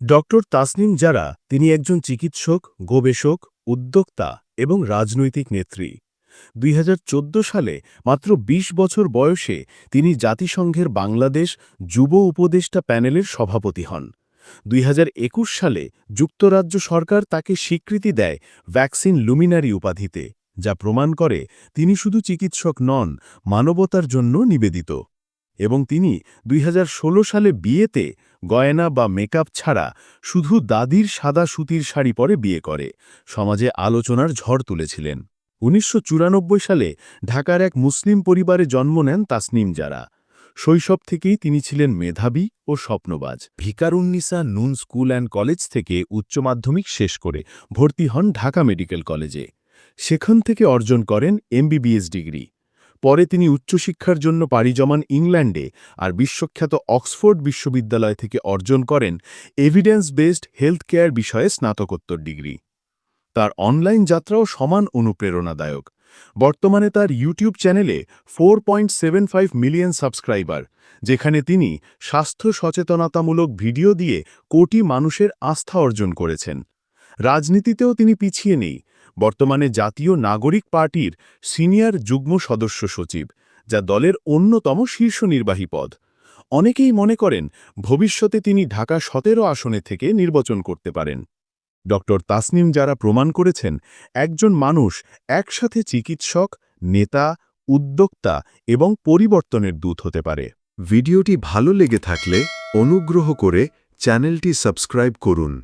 Doctor Tasnim যারা তিনি একজন চিকিৎসক, গবেষক, উদ্যোক্তা এবং রাজনৈতিক নেত্রী। দুই হাজার চোদ্দ সালে মাত্র ২০ বছর বয়সে তিনি জাতিসংঘের বাংলাদেশ যুব উপদেষ্টা প্যানেলের সভাপতি হন। দুই হাজার একুশ সালে যুক্তরাজ্য সরকার তাকে স্বীকৃতি দেয় ভ্যাকসিন লুমিনারি উপাধিতে, যা প্রমাণ করে তিনি শুধু চিকিৎসক নন, মানবতার জন্য নিবেদিত। এবং তিনি দুই হাজার ষোলো সালে বিয়েতে গয়না বা মেকআপ ছাড়া শুধু দাদির সাদা সুতির শাড়ি পরে বিয়ে করে, সমাজে আলোচনার ঝড় তুলেছিলেন। উনিশশো চুরানব্বই সালে ঢাকার এক মুসলিম পরিবারে জন্ম নেন তাসনিম যারা শৈশব থেকেই তিনি ছিলেন মেধাবী ও স্বপ্নবাজ। ভিকারুন্নিসা নুন স্কুল অ্যান্ড কলেজ থেকে উচ্চ মাধ্যমিক শেষ করে ভর্তি হন ঢাকা মেডিকেল কলেজে। সেখান থেকে অর্জন করেন এমবিবিএস ডিগ্রি। পরে তিনি উচ্চশিক্ষার জন্য পাড়ি জমান ইংল্যান্ডে আর বিশ্বখ্যাত অক্সফোর্ড বিশ্ববিদ্যালয় থেকে অর্জন করেন এভিডেন্স বেসড হেলথ কেয়ার বিষয়ে স্নাতকোত্তর ডিগ্রি। তার অনলাইন যাত্রাও সমান অনুপ্রেরণাদায়ক। বর্তমানে তার ইউটিউব চ্যানেলে ফোর মিলিয়ন সাবস্ক্রাইবার যেখানে তিনি স্বাস্থ্য সচেতনতামূলক ভিডিও দিয়ে কোটি মানুষের আস্থা অর্জন করেছেন। রাজনীতিতেও তিনি পিছিয়ে নেই। বর্তমানে জাতীয় নাগরিক পার্টির সিনিয়র যুগ্ম সদস্য সচিব, যা দলের অন্যতম শীর্ষ নির্বাহী পদ। অনেকেই মনে করেন, ভবিষ্যতে তিনি ঢাকা সতেরো আসনে থেকে নির্বাচন করতে পারেন। ড. তাসনিম যারা প্রমাণ করেছেন, একজন মানুষ, একসাথে চিকিৎসক, নেতা, উদ্যোক্তা এবং পরিবর্তনের দূত হতে পারে। ভিডিওটি ভালো লেগে থাকলে অনুগ্রহ করে চ্যানেলটি সাবস্ক্রাইব করুন।